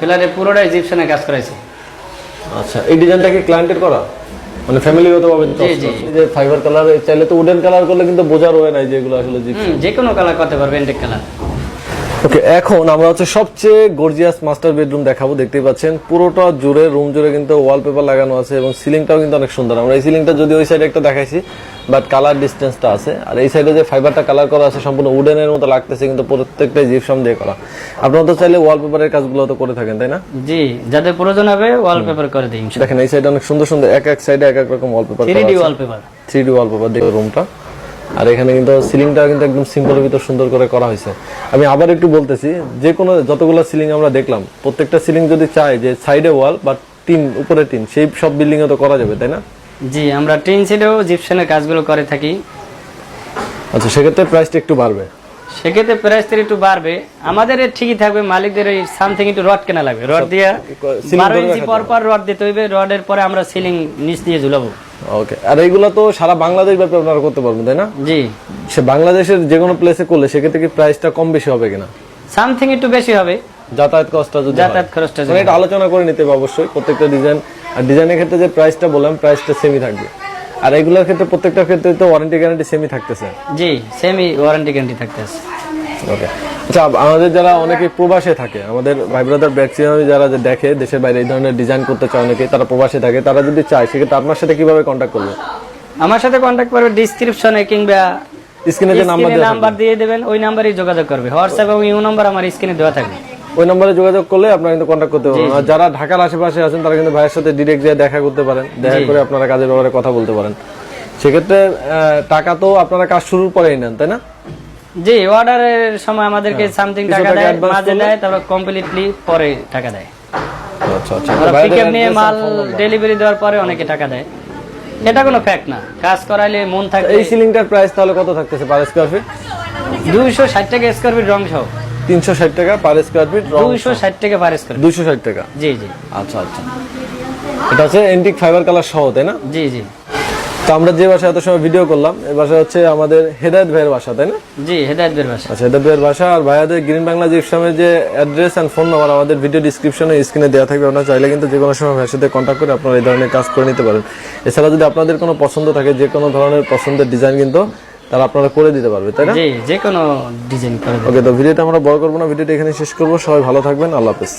পিলারে পুরোটা ইজিপশনে কাজ করাইছে। আচ্ছা এই ডিজাইনটা কি ক্লায়েন্টের করা? মানে ফ্যামিলিগত ভাবে জি, জি। যে ফাইবার কালার চাইলে তো উডেন কালার করলে কিন্তু বোঝার হয় নাই যেগুলো আসলে যে কোনো কালার করতে পারবে এন্টেক কালার ওকে এখন আমরা হচ্ছে সবচেয়ে গর্জিয়াস মাস্টার বেডরুম দেখাবো। দেখতেই পাচ্ছেন পুরোটা জুড়ে রুম জুড়ে কিন্তু ওয়ালপেপার লাগানো আছে এবং সিলিংটাও কিন্তু অনেক সুন্দর। আমরা এই সিলিংটা যদি ওই সাইডে একটা দেখাইছি বাট কালার ডিস্টেন্সটা আছে। আর এই সাইডে যে ফাইবারটা কালার করা আছে সম্পূর্ণ উডেনের মতো লাগতেছে কিন্তু প্রত্যেকটাই জিপসাম দিয়ে করা। আপনারা তো চাইলে ওয়ালপেপারের কাজগুলো তো করে থাকেন তাই না? জি যাদের প্রয়োজন হবে ওয়ালপেপার করে দিই দেখেন এই সাইডে অনেক সুন্দর সুন্দর এক এক সাইডে এক এক রকম wallpaper three D wallpaper three D wallpaper দেখো রুমটা আর এখানে কিন্তু সিলিংটা কিন্তু একদম সিম্পলের ভিতর সুন্দর করে করা হয়েছে। আমি আবার একটু বলতেছি যে কোনো যতগুলো সিলিং আমরা দেখলাম প্রত্যেকটা সিলিং যদি চাই যে সাইডে ওয়াল বা টিন উপরে টিন সেই সব বিল্ডিং এ তো করা যাবে তাই না? জি আমরা টিন ছেড়েও জিপসনের কাজগুলো করে থাকি। আচ্ছা সেক্ষেত্রে প্রাইসটা একটু বাড়বে। সেক্ষেত্রে প্রাইসটা একটু বাড়বে। আমাদের ঠিকই থাকবে মালিকদের ওই সামথিং একটু রড কেনা লাগবে। রড দিয়ে বারো ইঞ্চি পর রড দিতে হইবে রডের পরে আমরা সিলিং নিচ দিয়ে ঝুলাবো। ওকে আর এইগুলো তো সারা বাংলাদেশ ব্যাপী আপনারা করতে পারবেন তাই না? জি। সে বাংলাদেশের যে কোনো প্লেসে করলে সেক্ষেত্রে কি প্রাইসটা কম বেশি হবে কিনা? সামথিং একটু বেশি হবে। যাতায়াত কষ্টটা যদি যাতায়াত খরচটা মানে এটা আলোচনা করে নিতে হবে অবশ্যই প্রত্যেকটা ডিজাইন আর ডিজাইনের ক্ষেত্রে যে প্রাইসটা বললাম প্রাইসটা সেমই থাকবে। আর এগুলোর ক্ষেত্রে প্রত্যেকটার ক্ষেত্রে তো ওয়ারেন্টি গ্যারান্টি সেমই থাকতেছে। জি সেমি ওয়ারেন্টি গ্যারান্টি থাকতে আছে ওকে আচ্ছা আমাদের যারা অনেকে প্রবাসে থাকে আমাদের ভাই ব্রাদার ম্যাক্সিমাম যারা যে দেখে দেশের বাইরে এই ধরনের ডিজাইন করতে চায় অনেকে তারা প্রবাসে থাকে তারা যদি চায় সেক্ষেত্রে আপনার সাথে কীভাবে কন্ট্যাক্ট করবে? আমার সাথে কন্ট্যাক্ট করবে ডিসক্রিপশনে কিংবা স্ক্রিনে যে নাম্বার দেওয়া নাম্বার দিয়ে দেবেন ওই নাম্বারেই যোগাযোগ করবে। হোয়াটসঅ্যাপ এবং ইউ নাম্বার আমার স্ক্রিনে দেওয়া থাকবে। ওই নম্বরে যোগাযোগ করলে আপনারা কিন্তু কন্ট্যাক্ট করতে পারবেন। আর যারা ঢাকার আশেপাশে আছেন তারা কিন্তু ভাইয়ের সাথে ডিরেক্ট গিয়ে দেখা করতে পারেন দেখা করে আপনারা কাজের ব্যাপারে কথা বলতে পারেন। সেক্ষেত্রে টাকা তো আপনারা কাজ শুরুর পরেই নেন তাই না? জি অর্ডারের সময় আমাদেরকে সামথিং হ্যাঁ। টাকা দেয় মাঝে দেয় তারপর কমপ্লিটলি পরে টাকা দেয়। আচ্ছা আচ্ছা। পিকআপ নিয়ে মাল ডেলিভারি দেওয়ার পরে অনেকে টাকা দেয়। এটা কোনো ফ্যাক্ট না। কাজ করাইলে মন থাকে এই সিলিংটার প্রাইস তাহলে কত থাকতেছে পার স্কোয়ার ফিট দুইশো ষাট টাকা স্কোয়ার ফিট রং সহ। তিনশো ষাট টাকা পার স্কোয়ার ফিট দুইশো ষাট টাকা পার স্কোয়ার দুইশো ষাট টাকা? জি জি। আচ্ছা আচ্ছা। এটা হচ্ছে এন্টিক ফাইবার কালার সহ তাই না? জি জি। তো আমরা যে বাসায় এত সময় ভিডিও করলাম এই বাসা হচ্ছে আমাদের হেদায়ত ভাইয়ের বাসা তাই না? জি হেদায়ত বের বাসা। আচ্ছা হেদায়ত ভাইয়ের বাসা আর ভাইয়াদের গ্রিন বাংলা জিপসামের যে অ্যাড্রেস অ্যান্ড ফোন নাম্বার আমাদের ভিডিও ডিসক্রিপশনে স্ক্রিনে দেওয়া থাকবে। আপনারা চাইলে কিন্তু যে কোনো সময় ভাইয়ের সাথে কন্ট্যাক্ট করে আপনারা এই ধরনের কাজ করে নিতে পারেন। এছাড়া যদি আপনাদের কোনো পছন্দ থাকে যে কোনো ধরনের পছন্দের ডিজাইন কিন্তু তারা আপনারা করে দিতে পারবে তাই না? জি যে কোনো ডিজাইন করে ওকে তো ভিডিওটা আমরা বড় করব না ভিডিওটা এখানে শেষ করব। সবাই ভালো থাকবেন আল্লাহ হাফেজ।